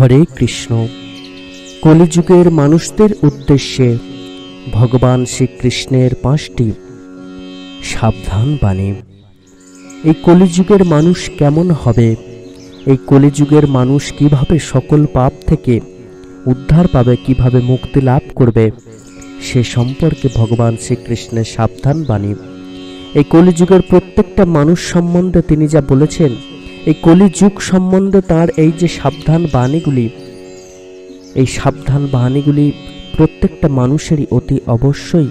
হরে কৃষ্ণ। কলিযুগের মানুষদের উদ্দেশ্যে ভগবান শ্রীকৃষ্ণের পাঁচটি সাবধান বাণী। এই কলিযুগের মানুষ কেমন হবে? এই কলিযুগের মানুষ কীভাবে সকল পাপ থেকে উদ্ধার পাবে, কীভাবে মুক্তি লাভ করবে, সে সম্পর্কে ভগবান শ্রীকৃষ্ণের সাবধান বাণী। এই কলিযুগের প্রত্যেকটা মানুষ সম্বন্ধে তিনি যা বলেছেন এই কলিযুগ সম্বন্ধে তার এই যে সাবধান বাণীগুলি, এই সাবধান বাণীগুলি প্রত্যেকটা মানুষেরই অতি অবশ্যই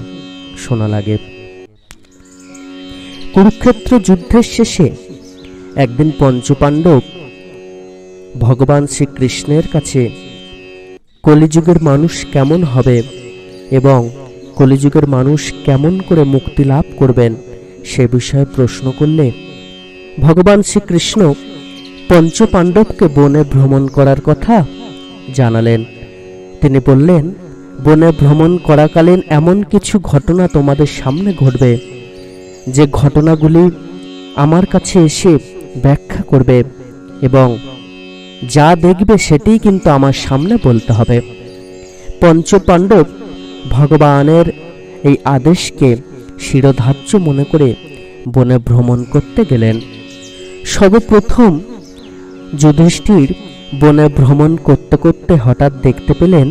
শোনা লাগে। কুরুক্ষেত্র যুদ্ধের শেষে একদিন পঞ্চপাণ্ডব ভগবান শ্রীকৃষ্ণের কাছে কলিযুগের মানুষ কেমন হবে এবং কলিযুগের মানুষ কেমন করে মুক্তি লাভ করবেন সে বিষয়ে প্রশ্ন করলে ভগবান শ্রীকৃষ্ণ পঞ্চপাণ্ডবকে বনে ভ্রমণ করার কথা জানালেন। তিনি বললেন, বনে ভ্রমণ করাকালীন এমন কিছু ঘটনা তোমাদের সামনে ঘটবে। যে ঘটনাগুলি আমার কাছে এসে ব্যাখ্যা করবে এবং যা দেখবে সেটিই কিন্তু আমার সামনে বলতে হবে। পঞ্চপাণ্ডব ভগবানের এই আদেশকে শিরোধার্য মনে করে বনে ভ্রমণ করতে গেলেন। সর্বপ্রথম যুধিষ্ঠির বনে ভ্রমণ করতে করতে হঠাৎ দেখতে পেলেন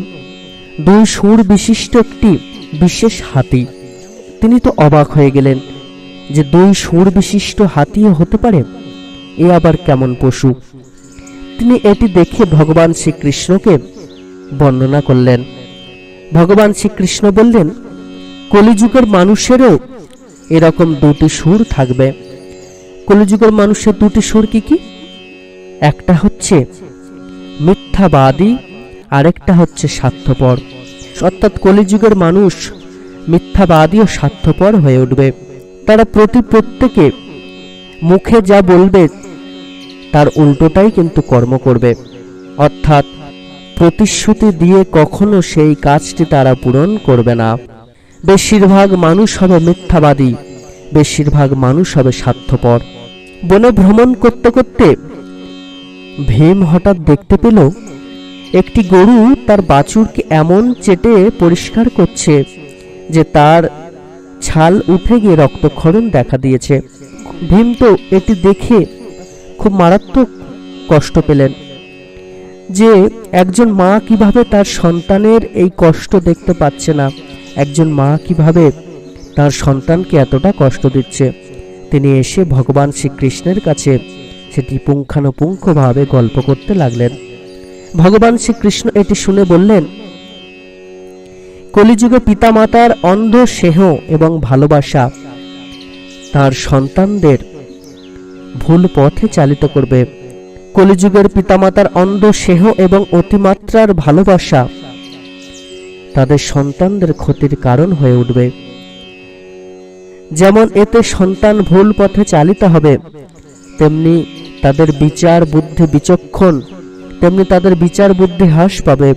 দুই সুর বিশিষ্ট একটি বিশেষ হাতি। তিনি তো অবাক হয়ে গেলেন যে দুই সুর বিশিষ্ট হাতিও হতে পারে, এ আবার কেমন পশু? তিনি এটি দেখে ভগবান শ্রীকৃষ্ণকে বর্ণনা করলেন। ভগবান শ্রীকৃষ্ণ বললেন, কলিযুগের মানুষেরও এরকম দুটি সুর থাকবে। কলিযুগের মানুষের দুটি সুর কি কি? একটা হচ্ছে মিথ্যাবাদী, আরেকটা হচ্ছে স্বার্থপর। অর্থাৎ কলিযুগের মানুষ মিথ্যাবাদী ও স্বার্থপর হয়ে উঠবে। তারা প্রতি প্রত্যেকে মুখে যা বলবে, তার উল্টোটাই কিন্তু কর্ম করবে। অর্থাৎ প্রতিশ্রুতি দিয়ে কখনো সেই কাজটি তারা পূরণ করবে না। বেশিরভাগ মানুষ হবে মিথ্যাবাদী, বেশিরভাগ মানুষ হবে স্বার্থপর। বনে ভ্রমণ করতে করতে ভীম হঠাৎ দেখতে পেল একটি গরু তার বাছুরকে এমন চেটে পরিষ্কার করছে যে তার ছাল উঠে গিয়ে রক্তক্ষরণ দেখা দিয়েছে। ভীম তো এটি দেখে খুব মারাত্মক কষ্ট পেলেন যে একজন মা কীভাবে তার সন্তানের এই কষ্ট দেখতে পাচ্ছে না। একজন মা কীভাবে তার সন্তানকে এতটা কষ্ট দিচ্ছে। তিনি এসে ভগবান শ্রীকৃষ্ণের কাছে সেটি পুঙ্খানুপুঙ্খভাবে গল্প করতে লাগলেন। ভগবান শ্রীকৃষ্ণ এটি শুনে বললেন, কলিযুগে পিতামাতার অন্ধ স্নেহ এবং ভালোবাসা তার সন্তানদের ভুল পথে চালিত করবে। কলিযুগের পিতামাতার অন্ধ স্নেহ এবং অতিমাত্রার ভালোবাসা তাদের সন্তানদের ক্ষতির কারণ হয়ে উঠবে। যেমন এতে সন্তান ভুল পথে চালিত হবে, তেমনি তাদের বিচার বুদ্ধি বিচক্ষণ, তেমনি তাদের বিচার বুদ্ধি হ্রাস পাবে।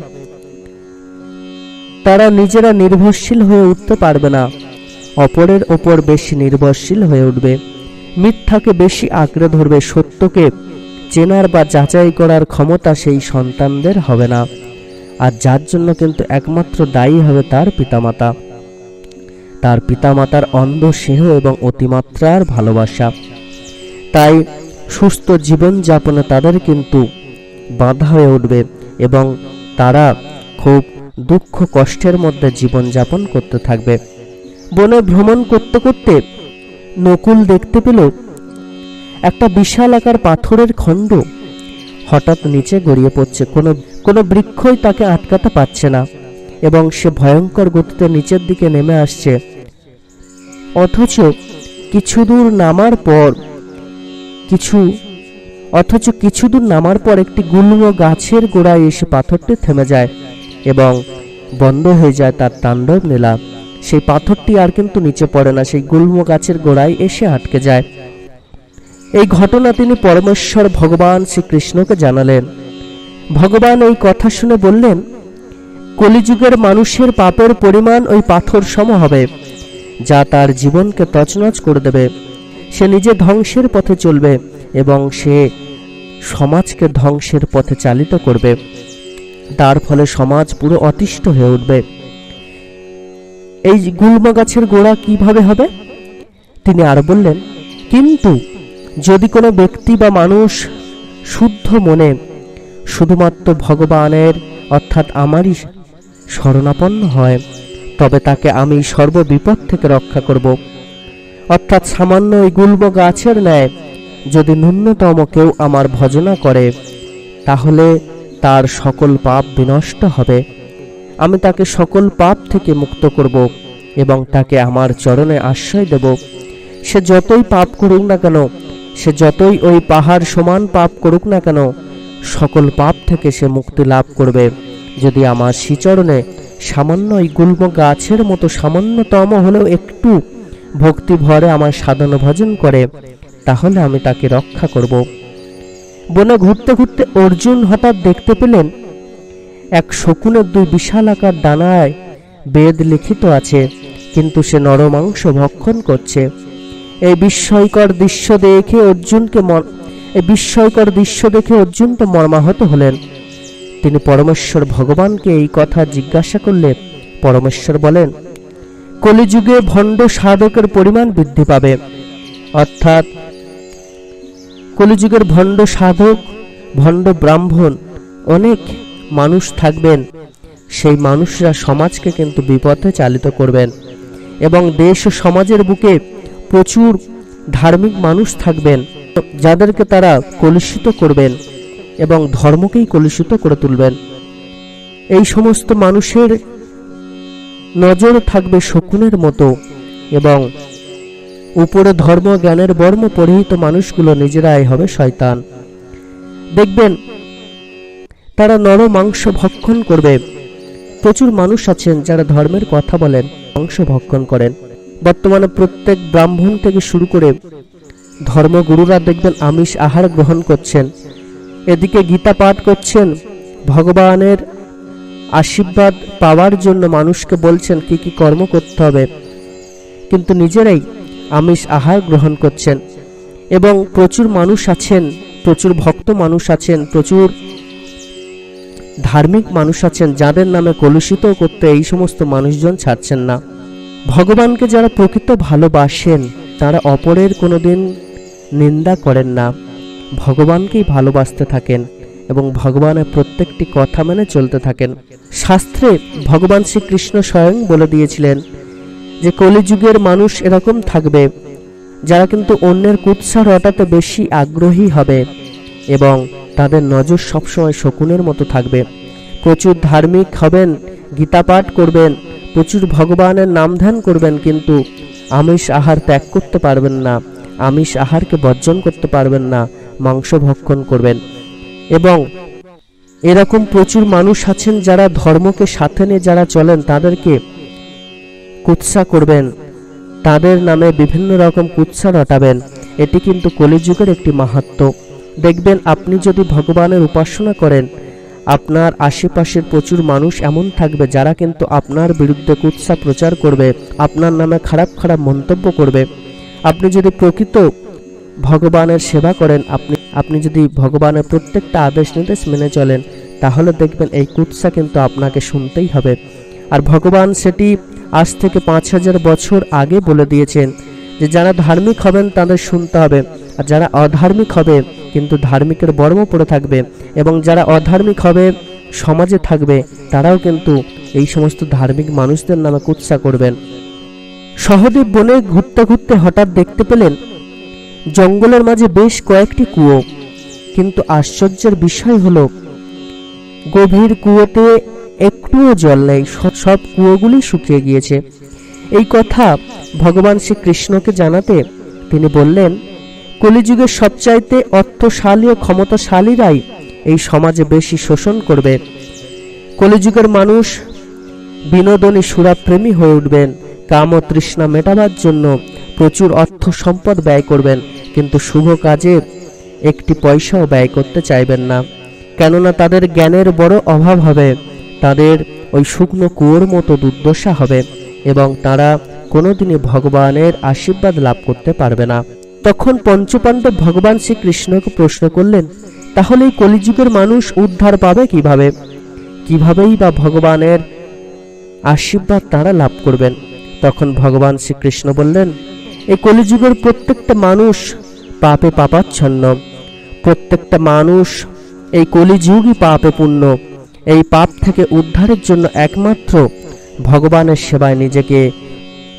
তারা নিজেরা নির্ভরশীল হয়ে উঠতে পারবে না। অপরের ওপর বেশি নির্ভরশীল হয়ে উঠবে। মিথ্যাকে বেশি আঁকড়ে ধরবে সত্যকে। চেনার বা যাচাই করার ক্ষমতা সেই সন্তানদের হবে না। আর যার জন্য কিন্তু একমাত্র দায়ী হবে তার পিতামাতা। তার পিতামাতার অন্ধ স্নেহ এবং অতিমাত্রার ভালোবাসা। তাই সুস্থ জীবনযাপনে তাদের কিন্তু বাধা হয়ে উঠবে এবং তারা খুব দুঃখ কষ্টের মধ্যে জীবনযাপন করতে থাকবে। বনে ভ্রমণ করতে করতে নকুল দেখতে পেল একটা বিশাল আকার পাথরের খণ্ড। হঠাৎ নিচে গড়িয়ে পড়ছে। কোনো কোনো বৃক্ষই তাকে আটকাতে পারছে না এবং সে ভয়ঙ্কর গতিতে নিচের দিকে নেমে আসছে। অথচ কিছু দূর নামার পর কিছু, অথচ কিছু দূর নামার পর একটি গুল্ম গাছের গোড়ায় এসে পাথরটি থেমে যায় এবং বন্ধ হয়ে যায় তার তাণ্ডব নীলা সেই পাথরটি আর কিন্তু নিচে পড়ে না, সেই গুল্ম গাছের গোড়ায় এসে আটকে যায়। এই ঘটনা তিনি পরমেশ্বর ভগবান শ্রীকৃষ্ণকে জানালেন। ভগবান এই কথা শুনে বললেন, কলিযুগের মানুষের পাপের পরিমাণ ওই পাথর সম হবে, যা তার জীবনকে তছনছ করে দেবে। সে নিজে ধ্বংসের পথে চলবে এবং সে সমাজকে ধ্বংসের পথে চালিত করবে। তার ফলে সমাজ পুরো অতিষ্ঠ হয়ে উঠবে। এই গুল্ম গাছের গোড়া কীভাবে হবে? তিনি আর বললেন, কিন্তু যদি কোনো ব্যক্তি বা মানুষ শুদ্ধ মনে শুধুমাত্র ভগবানের, অর্থাৎ আমারই শরণাপন্ন হয়, তবে তাকে আমি সর্ববিপদ থেকে রক্ষা করব। অর্থাৎ সামান্য এই গুল্ম গাছের ন্যায় যদি ন্যূনতম কেউ আমার ভজনা করে, তাহলে তার সকল পাপ বিনষ্ট হবে। আমি তাকে সকল পাপ থেকে মুক্ত করব এবং তাকে আমার চরণে আশ্রয় দেব। সে যতই পাপ করুক না কেন, সে যতই ওই পাহাড় সমান পাপ করুক না কেন, সকল পাপ থেকে সে মুক্তি লাভ করবে। যদি আমার শ্রীচরণে সামান্য ওই গুল্ম গাছের মতো সামান্যতম হলেও একটু ভক্তি ভরে আমার সাধন ভজন করে, তাহলে আমি তাকে রক্ষা করব। বনে ঘুরতে ঘুরতে অর্জুন হঠাৎ দেখতে পেলেন, এক শকুনের দুই বিশাল আকার ডানায় বেদ লিখিত আছে, কিন্তু সে নরমাংস ভক্ষণ করছে। এই বিস্ময়কর দৃশ্য দেখে অর্জুনকে এই বিস্ময়কর দৃশ্য দেখে অর্জুনকে মর্মাহত হলেন। তিনি পরমেশ্বর ভগবানকে এই কথা জিজ্ঞাসা করলে পরমেশ্বর বলেন কলিযুগে ভণ্ড সাধকের পরিমাণ বৃদ্ধি পাবে। অর্থাৎ কলিযুগের ভণ্ড সাধক, ভণ্ড ব্রাহ্মণ অনেক মানুষ থাকবেন। সেই মানুষরা সমাজকে কিন্তু বিপথে চালিত করবেন এবং দেশ ও সমাজের বুকে প্রচুর ধার্মিক মানুষ থাকবেন, যাদেরকে তারা কলুষিত করবেন এবং ধর্মকেই কলুষিত করে তুলবেন। এই সমস্ত মানুষের নজর থাকবে শকুনের মতো এবং উপরে ধর্ম জ্ঞানের বর্ম পরিহিত মানুষগুলো নিজেরাই হবে শয়তান। দেখবেন, তারা নর মাংস ভক্ষণ করবে। প্রচুর মানুষ আছেন যারা ধর্মের কথা বলেন, মাংস ভক্ষণ করেন। বর্তমানে প্রত্যেক ব্রাহ্মণ থেকে শুরু করে ধর্মগুরুরা দেখবেন আমিষ আহার গ্রহণ করছেন। এদিকে গীতা পাঠ করছেন, ভগবানের আশীর্বাদ পাওয়ার জন্য মানুষকে বলছেন, কি কি কর্ম করতে হবে? কিন্তু নিজেরাই আমিষ আহার গ্রহণ করছেন এবং প্রচুর মানুষ আছেন, প্রচুর ভক্ত মানুষ আছেন, প্রচুর ধার্মিক মানুষ আছেন, যাদের নামে কলুষিত করতে এই সমস্ত মানুষজন ছাড়ছেন না। ভগবানকে যারা প্রকৃত ভালোবাসেন, তারা অপরের কোনোদিন নিন্দা করেন না। ভগবানকেই ভালোবাসতে থাকেন। এবং ভগবানের প্রত্যেকটি কথা মেনে চলতে থাকেন। শাস্ত্রে ভগবান শ্রীকৃষ্ণ স্বয়ং বলে দিয়েছিলেন যে, কলিযুগের মানুষ এরকম থাকবে যারা কিন্তু অন্যের কুৎসা রটাতে বেশি আগ্রহী হবে এবং তাদের নজর সবসময় শকুনের মতো থাকবে। প্রচুর ধার্মিক হবেন, গীতা পাঠ করবেন, প্রচুর ভগবানের নাম ধ্যান করবেন, কিন্তু আমিষ আহার ত্যাগ করতে পারবেন না, আমিষ আহারকে বর্জন করতে পারবেন না, মাংস ভক্ষণ করবেন। এবং এরকম প্রচুর মানুষ আছেন যারা ধর্মকে সাথে নিয়ে যারা চলেন, তাদেরকে কুৎসা করবেন। তাদের নামে বিভিন্ন রকম কুৎসা রটাবেন। এটি কিন্তু কলিযুগের একটি মাহাত্ম। দেখবেন, আপনি যদি ভগবানের উপাসনা করেন, আপনার আশেপাশের প্রচুর মানুষ এমন থাকবে যারা কিন্তু আপনার বিরুদ্ধে কুৎসা প্রচার করবে, আপনার নামে খারাপ খারাপ মন্তব্য করবে। আপনি যদি প্রকৃত ভগবানের সেবা করেন আপনি। আপনি যদি ভগবানের প্রত্যেকটা আদেশ নির্দেশ মেনে চলেন, তাহলে দেখবেন এই কুৎসা কিন্তু আপনাকে শুনতেই হবে। আর ভগবান সেটি আজ থেকে পাঁচ হাজার বছর আগে বলে দিয়েছেন যে, যারা ধার্মিক হবেন তাদের শুনতে হবে, আর যারা অধার্মিক হবে কিন্তু ধার্মিকের বর্ম পড়ে থাকবে, এবং যারা অধার্মিক হবে, সমাজে থাকবে, তারাও কিন্তু এই সমস্ত ধার্মিক মানুষদের নামে কুৎসা করবেন। সহদেব বনে ঘুরতে ঘুরতে হঠাৎ দেখতে পেলেন জঙ্গলের মাঝে বেশ কয়েকটি কুয়ো। কিন্তু আশ্চর্যের বিষয় হলো, গভীর কুয়োতে একটুও জল নেই সব- কুয়োগুলি শুকিয়ে গিয়েছে। এই কথা ভগবান শ্রীকৃষ্ণকে জানাতে তিনি বললেন, কলিযুগের সবচাইতে অর্থশালী ও ক্ষমতাশালীরাই এই সমাজে বেশি শোষণ করবে। কলিযুগের মানুষ বিনোদনী সুরাপ্রেমী হয়ে উঠবেন কাম ও তৃষ্ণা মেটাবার জন্য প্রচুর অর্থ সম্পদ ব্যয় করবেন। কিন্তু শুভ কাজে একটি পয়সাও ব্যয় করতে চাইবেন না। কেননা তাদের জ্ঞানের বড় অভাব হবে, তাদের ওই শুকনো কুয়োর মতো দুর্দশা হবে এবং তারা কোনোদিনই ভগবানের আশীর্বাদ লাভ করতে পারবে না। তখন পঞ্চপাণ্ডব ভগবান শ্রীকৃষ্ণকে প্রশ্ন করলেন, তাহলে এই কলিযুগের মানুষ উদ্ধার পাবে কীভাবে? কিভাবেই বা ভগবানের আশীর্বাদ তারা লাভ করবেন? তখন ভগবান শ্রীকৃষ্ণ বললেন, এই কলিযুগের প্রত্যেকটা মানুষ পাপে পাপাচ্ছন্ন। প্রত্যেকটা মানুষ এই কলিযুগই পাপে পূর্ণ। এই পাপ থেকে উদ্ধারের জন্য একমাত্র ভগবানের সেবায় নিজেকে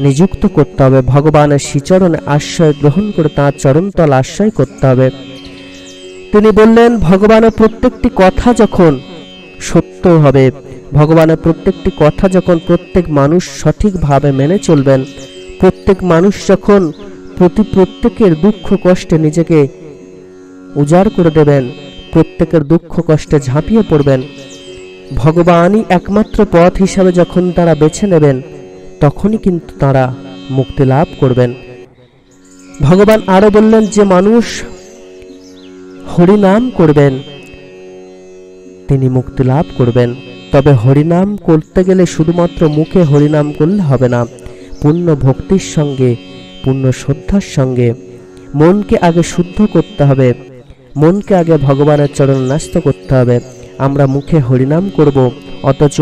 নিযুক্ত করতে হবে। ভগবানের শ্রীচরণে আশ্রয় গ্রহণ করে তাঁর চরণতল আশ্রয় করতে হবে। তিনি বললেন, ভগবানের প্রত্যেকটি কথা যখন সত্য হবে, ভগবানের প্রত্যেকটি কথা যখন প্রত্যেক মানুষ সঠিকভাবে মেনে চলবেন, প্রত্যেক মানুষ যখন প্রতি প্রত্যেকের দুঃখ কষ্টে নিজেকে উজাড় করে দেবেন, প্রত্যেকের দুঃখ কষ্টে ঝাঁপিয়ে পড়বেন। ভগবানই একমাত্র পথ হিসাবে যখন তারা বেছে নেবেন, তখনই কিন্তু তারা মুক্তি লাভ করবেন। ভগবান আরও বললেন, যে মানুষ হরিনাম করবেন, তিনি মুক্তি লাভ করবেন। তবে হরিনাম করতে গেলে শুধুমাত্র মুখে হরিনাম করলে হবে না, পূর্ণ ভক্তির সঙ্গে পূর্ণ শ্রদ্ধার সঙ্গে মনকে আগে শুদ্ধ করতে হবে, মনকে আগে ভগবানের চরণ ন্যস্ত করতে হবে। আমরা মুখে হরিনাম করব, অথচ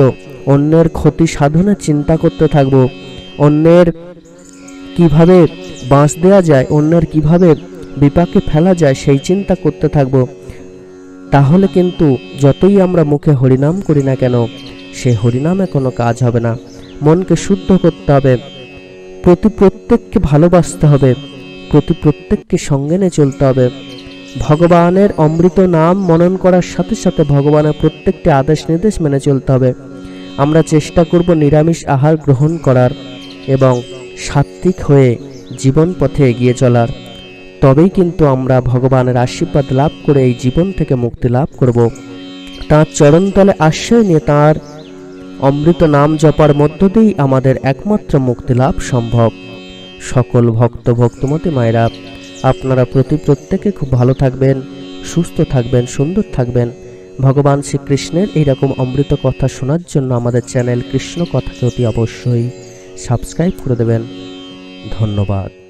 অন্যের ক্ষতি সাধনের চিন্তা করতে থাকব। অন্যের কীভাবে বাঁশ দেওয়া যায়, অন্যের কীভাবে বিপাকে ফেলা যায়, সেই চিন্তা করতে থাকব। তাহলে কিন্তু যতই আমরা মুখে হরিনাম করি না কেন, সে হরিনামে কোনো কাজ হবে না। মনকে শুদ্ধ করতে হবে। প্রতি প্রত্যেককে ভালোবাসতে হবে, প্রতি প্রত্যেককে সঙ্গে নিয়ে চলতে হবে। ভগবানের অমৃত নাম মনন করার সাথে সাথে ভগবানের প্রত্যেকটি আদেশ নির্দেশ মেনে চলতে হবে। আমরা চেষ্টা করব নিরামিষ আহার গ্রহণ করার এবং সাত্ত্বিক হয়ে জীবন পথে এগিয়ে চলার। তবেই কিন্তু আমরা ভগবানের আশীর্বাদ লাভ করে এই জীবন থেকে মুক্তি লাভ করব। তাঁর চরণতলে আশ্রয় নিয়ে তাঁর অমৃত নাম জপার মধ্য দিয়েই আমাদের একমাত্র মুক্তি লাভ সম্ভব। সকল ভক্ত ভক্তমতী মায়েরা, আপনারা প্রতি প্রত্যেকে খুব ভালো থাকবেন, সুস্থ থাকবেন, সুন্দর থাকবেন। ভগবান শ্রীকৃষ্ণের এইরকম অমৃত কথা শোনার জন্য আমাদের চ্যানেল কৃষ্ণ কথাকে অতি অবশ্যই সাবস্ক্রাইব করে দেবেন। ধন্যবাদ।